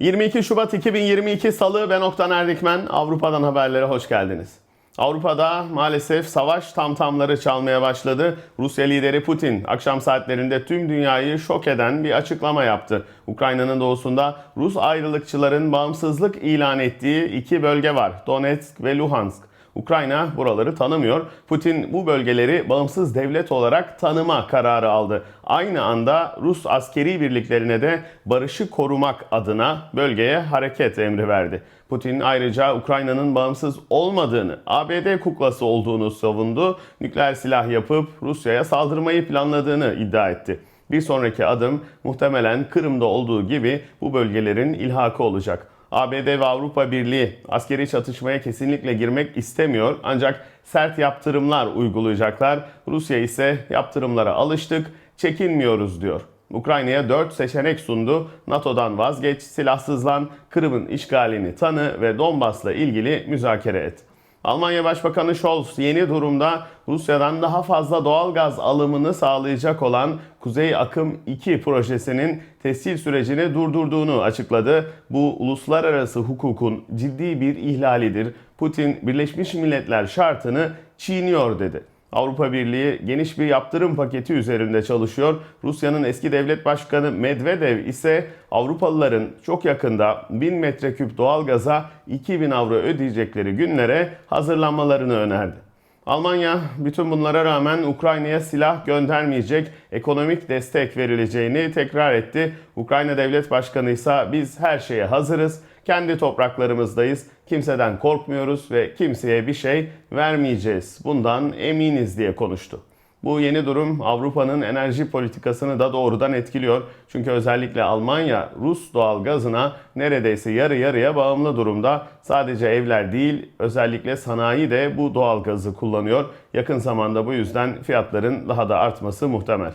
22 Şubat 2022 Salı ben Oktan Erdikmen. Avrupa'dan haberlere hoş geldiniz. Avrupa'da maalesef savaş tamtamları çalmaya başladı. Rusya lideri Putin akşam saatlerinde tüm dünyayı şok eden bir açıklama yaptı. Ukrayna'nın doğusunda Rus ayrılıkçıların bağımsızlık ilan ettiği iki bölge var. Donetsk ve Luhansk. Ukrayna buraları tanımıyor. Putin bu bölgeleri bağımsız devlet olarak tanıma kararı aldı. Aynı anda Rus askeri birliklerine de barışı korumak adına bölgeye hareket emri verdi. Putin ayrıca Ukrayna'nın bağımsız olmadığını, ABD kuklası olduğunu savundu. Nükleer silah yapıp Rusya'ya saldırmayı planladığını iddia etti. Bir sonraki adım muhtemelen Kırım'da olduğu gibi bu bölgelerin ilhakı olacak. ABD ve Avrupa Birliği askeri çatışmaya kesinlikle girmek istemiyor ancak sert yaptırımlar uygulayacaklar. Rusya ise yaptırımlara alıştık, çekinmiyoruz diyor. Ukrayna'ya 4 seçenek sundu. NATO'dan vazgeç, silahsızlan, Kırım'ın işgalini tanı ve Donbas'la ilgili müzakere et. Almanya Başbakanı Scholz yeni durumda Rusya'dan daha fazla doğal gaz alımını sağlayacak olan Kuzey Akım 2 projesinin tescil sürecini durdurduğunu açıkladı. Bu uluslararası hukukun ciddi bir ihlalidir. Putin Birleşmiş Milletler şartını çiğniyor dedi. Avrupa Birliği geniş bir yaptırım paketi üzerinde çalışıyor. Rusya'nın eski devlet başkanı Medvedev ise Avrupalıların çok yakında 1000 metreküp doğalgaza 2000 avro ödeyecekleri günlere hazırlanmalarını önerdi. Almanya bütün bunlara rağmen Ukrayna'ya silah göndermeyecek, ekonomik destek verileceğini tekrar etti. Ukrayna Devlet Başkanı ise biz her şeye hazırız, kendi topraklarımızdayız, kimseden korkmuyoruz ve kimseye bir şey vermeyeceğiz. Bundan eminiz diye konuştu. Bu yeni durum Avrupa'nın enerji politikasını da doğrudan etkiliyor. Çünkü özellikle Almanya Rus doğal gazına neredeyse yarı yarıya bağımlı durumda. Sadece evler değil, özellikle sanayi de bu doğal gazı kullanıyor. Yakın zamanda bu yüzden fiyatların daha da artması muhtemel.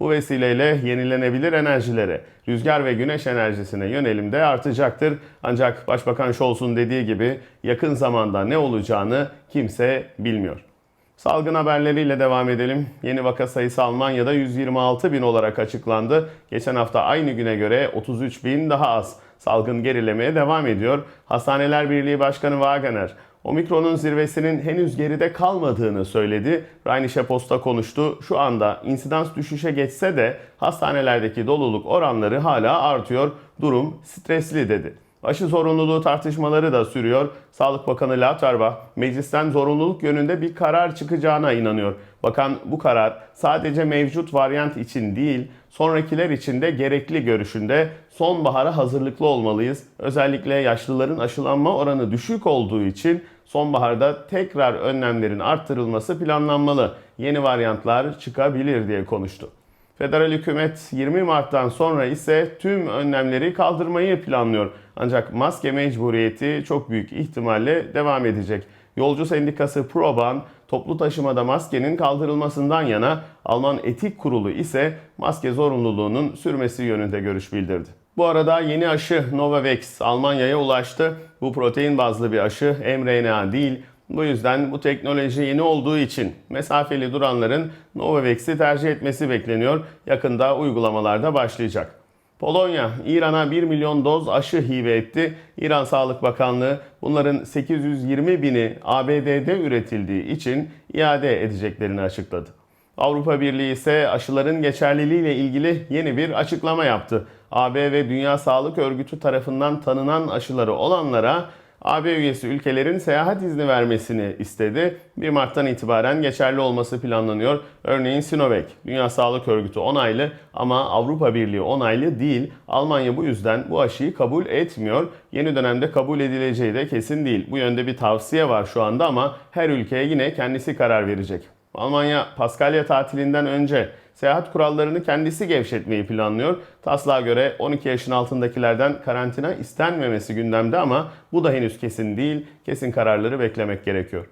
Bu vesileyle yenilenebilir enerjilere, rüzgar ve güneş enerjisine yönelim de artacaktır. Ancak Başbakan Scholz'un dediği gibi yakın zamanda ne olacağını kimse bilmiyor. Salgın haberleriyle devam edelim. Yeni vaka sayısı Almanya'da 126 bin olarak açıklandı. Geçen hafta aynı güne göre 33 bin daha az. Salgın gerilemeye devam ediyor. Hastaneler Birliği Başkanı Wagner, Omikron'un zirvesinin henüz geride kalmadığını söyledi. Rheinische Post'a konuştu. Şu anda insidans düşüşe geçse de hastanelerdeki doluluk oranları hala artıyor. Durum stresli dedi. Aşı zorunluluğu tartışmaları da sürüyor. Sağlık Bakanı Lauterbach meclisten zorunluluk yönünde bir karar çıkacağına inanıyor. Bakan bu karar sadece mevcut varyant için değil, sonrakiler için de gerekli görüşünde sonbahara hazırlıklı olmalıyız. Özellikle yaşlıların aşılanma oranı düşük olduğu için sonbaharda tekrar önlemlerin arttırılması planlanmalı. Yeni varyantlar çıkabilir diye konuştu. Federal hükümet 20 Mart'tan sonra ise tüm önlemleri kaldırmayı planlıyor. Ancak maske mecburiyeti çok büyük ihtimalle devam edecek. Yolcu sendikası Proban toplu taşımada maskenin kaldırılmasından yana Alman Etik Kurulu ise maske zorunluluğunun sürmesi yönünde görüş bildirdi. Bu arada yeni aşı Novavax Almanya'ya ulaştı. Bu protein bazlı bir aşı mRNA değil. Bu yüzden bu teknoloji yeni olduğu için mesafeli duranların Novavax'i tercih etmesi bekleniyor. Yakında uygulamalarda başlayacak. Polonya, İran'a 1 milyon doz aşı hibe etti. İran Sağlık Bakanlığı bunların 820 bini ABD'de üretildiği için iade edeceklerini açıkladı. Avrupa Birliği ise aşıların geçerliliğiyle ilgili yeni bir açıklama yaptı. AB ve Dünya Sağlık Örgütü tarafından tanınan aşıları olanlara AB üyesi ülkelerin seyahat izni vermesini istedi. 1 Mart'tan itibaren geçerli olması planlanıyor. Örneğin Sinovac, Dünya Sağlık Örgütü onaylı ama Avrupa Birliği onaylı değil. Almanya bu yüzden bu aşıyı kabul etmiyor. Yeni dönemde kabul edileceği de kesin değil. Bu yönde bir tavsiye var şu anda ama her ülkeye yine kendisi karar verecek. Almanya Paskalya tatilinden önce seyahat kurallarını kendisi gevşetmeyi planlıyor. Taslağa göre 12 yaşın altındakilerden karantina istenmemesi gündemde ama bu da henüz kesin değil. Kesin kararları beklemek gerekiyor.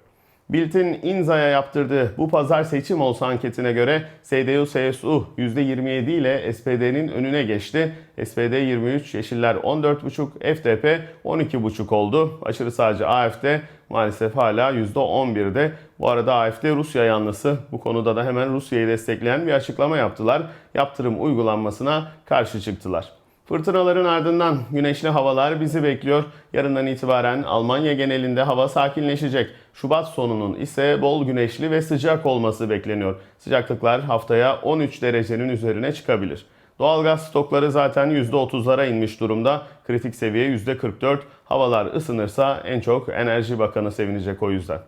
Bild'in İnza'ya yaptırdığı bu pazar seçim olsa anketine göre CDU-CSU %27 ile SPD'nin önüne geçti. SPD 23, Yeşiller 14,5, FDP 12,5 oldu. Aşırı sağcı AFD maalesef hala %11'de. Bu arada AFD Rusya yanlısı. Bu konuda da hemen Rusya'yı destekleyen bir açıklama yaptılar. Yaptırım uygulanmasına karşı çıktılar. Fırtınaların ardından güneşli havalar bizi bekliyor. Yarından itibaren Almanya genelinde hava sakinleşecek. Şubat sonunun ise bol güneşli ve sıcak olması bekleniyor. Sıcaklıklar haftaya 13 derecenin üzerine çıkabilir. Doğalgaz stokları zaten %30'lara inmiş durumda. Kritik seviye %44. Havalar ısınırsa en çok Enerji Bakanı sevinecek o yüzden.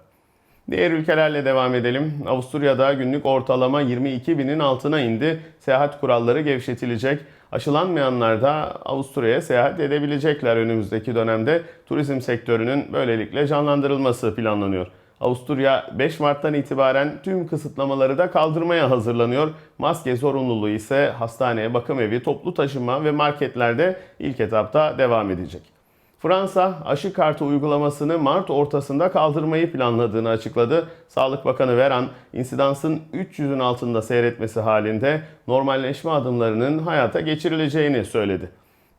Diğer ülkelerle devam edelim. Avusturya'da günlük ortalama 22 binin altına indi. Seyahat kuralları gevşetilecek. Aşılanmayanlar da Avusturya'ya seyahat edebilecekler önümüzdeki dönemde. Turizm sektörünün böylelikle canlandırılması planlanıyor. Avusturya 5 Mart'tan itibaren tüm kısıtlamaları da kaldırmaya hazırlanıyor. Maske zorunluluğu ise hastane, bakım evi, toplu taşıma ve marketlerde ilk etapta devam edecek. Fransa aşı kartı uygulamasını Mart ortasında kaldırmayı planladığını açıkladı. Sağlık Bakanı Veran, insidansın 300'ün altında seyretmesi halinde normalleşme adımlarının hayata geçirileceğini söyledi.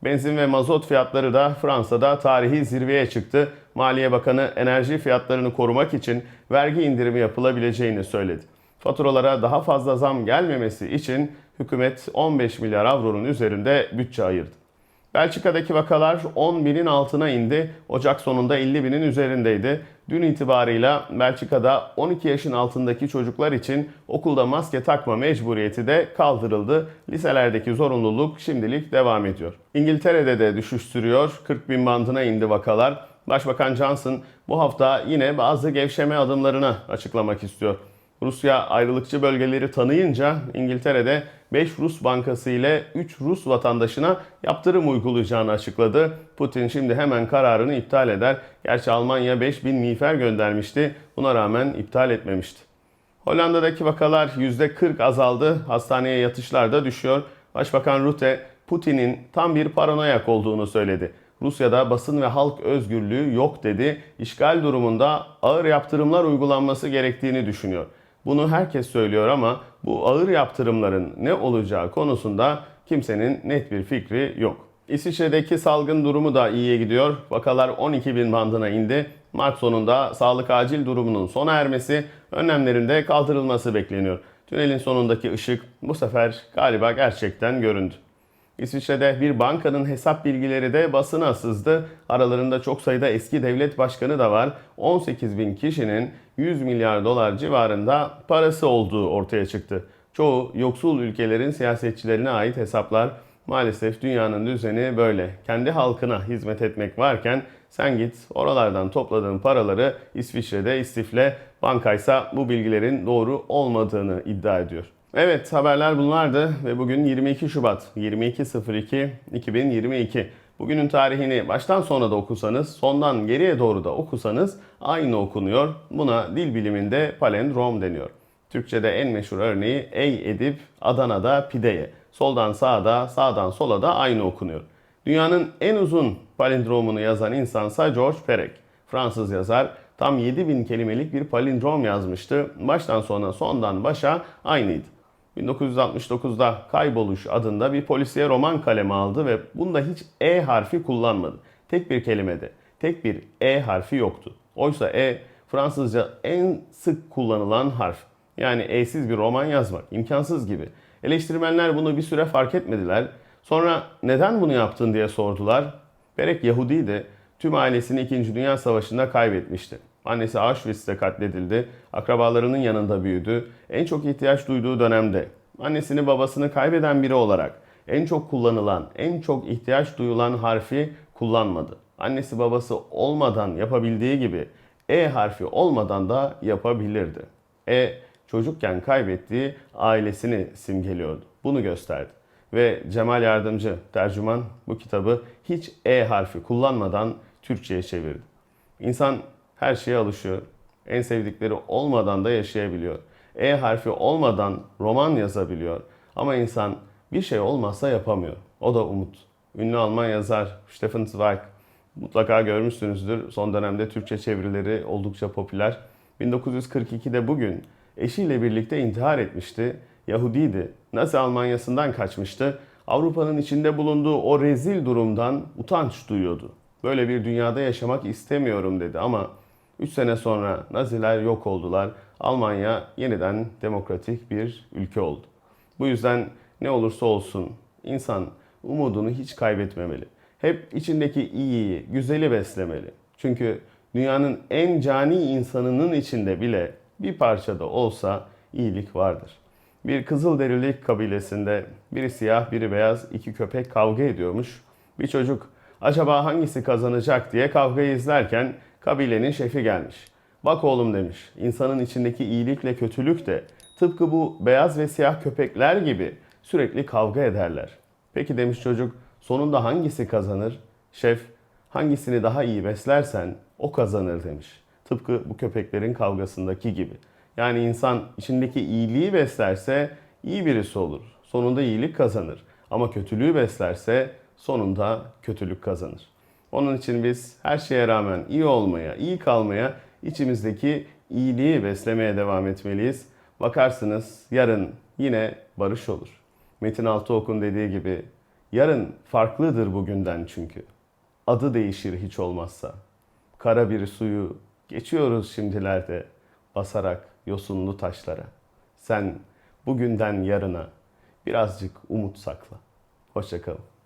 Benzin ve mazot fiyatları da Fransa'da tarihi zirveye çıktı. Maliye Bakanı enerji fiyatlarını korumak için vergi indirimi yapılabileceğini söyledi. Faturalara daha fazla zam gelmemesi için hükümet 15 milyar avronun üzerinde bütçe ayırdı. Belçika'daki vakalar 10 binin altına indi. Ocak sonunda 50 binin üzerindeydi. Dün itibarıyla Belçika'da 12 yaşın altındaki çocuklar için okulda maske takma mecburiyeti de kaldırıldı. Liselerdeki zorunluluk şimdilik devam ediyor. İngiltere'de de düşüş sürüyor. 40 bin bandına indi vakalar. Başbakan Johnson bu hafta yine bazı gevşeme adımlarını açıklamak istiyor. Rusya ayrılıkçı bölgeleri tanıyınca İngiltere'de 5 Rus bankası ile 3 Rus vatandaşına yaptırım uygulayacağını açıkladı. Putin şimdi hemen kararını iptal eder. Gerçi Almanya 5000 miğfer göndermişti. Buna rağmen iptal etmemişti. Hollanda'daki vakalar %40 azaldı. Hastaneye yatışlar da düşüyor. Başbakan Rutte Putin'in tam bir paranoyak olduğunu söyledi. Rusya'da basın ve halk özgürlüğü yok dedi. İşgal durumunda ağır yaptırımlar uygulanması gerektiğini düşünüyor. Bunu herkes söylüyor ama bu ağır yaptırımların ne olacağı konusunda kimsenin net bir fikri yok. İsviçre'deki salgın durumu da iyiye gidiyor. Vakalar 12 bin bandına indi. Mart sonunda sağlık acil durumunun sona ermesi, önlemlerin de kaldırılması bekleniyor. Tünelin sonundaki ışık bu sefer galiba gerçekten göründü. İsviçre'de bir bankanın hesap bilgileri de basına sızdı. Aralarında çok sayıda eski devlet başkanı da var. 18 bin kişinin 100 milyar dolar civarında parası olduğu ortaya çıktı. Çoğu yoksul ülkelerin siyasetçilerine ait hesaplar. Maalesef dünyanın düzeni böyle. Kendi halkına hizmet etmek varken sen git oralardan topladığın paraları İsviçre'de istifle. Bankaysa bu bilgilerin doğru olmadığını iddia ediyor. Evet haberler bunlardı ve bugün 22 Şubat 22.02.2022. Bugünün tarihini baştan sona da okusanız, sondan geriye doğru da okusanız aynı okunuyor. Buna dil biliminde palindrom deniyor. Türkçe'de en meşhur örneği ey edip Adana'da pideye. Soldan sağda, sağdan sola da aynı okunuyor. Dünyanın en uzun palindromunu yazan insansa George Perec. Fransız yazar tam 7000 kelimelik bir palindrom yazmıştı. Baştan sona sondan başa aynıydı. 1969'da Kayboluş adında bir polisiye roman kaleme aldı ve bunda hiç E harfi kullanmadı. Tek bir kelimede, tek bir E harfi yoktu. Oysa E Fransızca en sık kullanılan harf. Yani E'siz bir roman yazmak imkansız gibi. Eleştirmenler bunu bir süre fark etmediler. Sonra neden bunu yaptın diye sordular. Berek Yahudiydi. Tüm ailesini 2. Dünya Savaşı'nda kaybetmişti. Annesi Auschwitz'te katledildi. Akrabalarının yanında büyüdü. En çok ihtiyaç duyduğu dönemde annesini babasını kaybeden biri olarak en çok kullanılan, en çok ihtiyaç duyulan harfi kullanmadı. Annesi babası olmadan yapabildiği gibi E harfi olmadan da yapabilirdi. E çocukken kaybettiği ailesini simgeliyordu. Bunu gösterdi. Ve Cemal Yardımcı tercüman bu kitabı hiç E harfi kullanmadan Türkçe'ye çevirdi. İnsan her şeye alışıyor. En sevdikleri olmadan da yaşayabiliyor. E harfi olmadan roman yazabiliyor. Ama insan bir şey olmazsa yapamıyor. O da umut. Ünlü Alman yazar Stefan Zweig mutlaka görmüşsünüzdür. Son dönemde Türkçe çevirileri oldukça popüler. 1942'de bugün eşiyle birlikte intihar etmişti. Yahudiydi. Nazi Almanyası'ndan kaçmıştı. Avrupa'nın içinde bulunduğu o rezil durumdan utanç duyuyordu. Böyle bir dünyada yaşamak istemiyorum dedi ama 3 sene sonra Naziler yok oldular. Almanya yeniden demokratik bir ülke oldu. Bu yüzden ne olursa olsun insan umudunu hiç kaybetmemeli. Hep içindeki iyiyi, güzeli beslemeli. Çünkü dünyanın en cani insanının içinde bile bir parça da olsa iyilik vardır. Bir Kızılderili kabilesinde biri siyah biri beyaz iki köpek kavga ediyormuş. Bir çocuk acaba hangisi kazanacak diye kavgayı izlerken kabilenin şefi gelmiş. Bak oğlum demiş insanın içindeki iyilikle kötülük de tıpkı bu beyaz ve siyah köpekler gibi sürekli kavga ederler. Peki demiş çocuk sonunda hangisi kazanır? Şef hangisini daha iyi beslersen o kazanır demiş. Tıpkı bu köpeklerin kavgasındaki gibi. Yani insan içindeki iyiliği beslerse iyi birisi olur. Sonunda iyilik kazanır. Ama kötülüğü beslerse sonunda kötülük kazanır. Onun için biz her şeye rağmen iyi olmaya, iyi kalmaya, içimizdeki iyiliği beslemeye devam etmeliyiz. Bakarsınız yarın yine barış olur. Metin Altıok'un dediği gibi yarın farklıdır bugünden çünkü. Adı değişir hiç olmazsa. Kara bir suyu geçiyoruz şimdilerde basarak yosunlu taşlara. Sen bugünden yarına birazcık umut sakla. Hoşçakalın.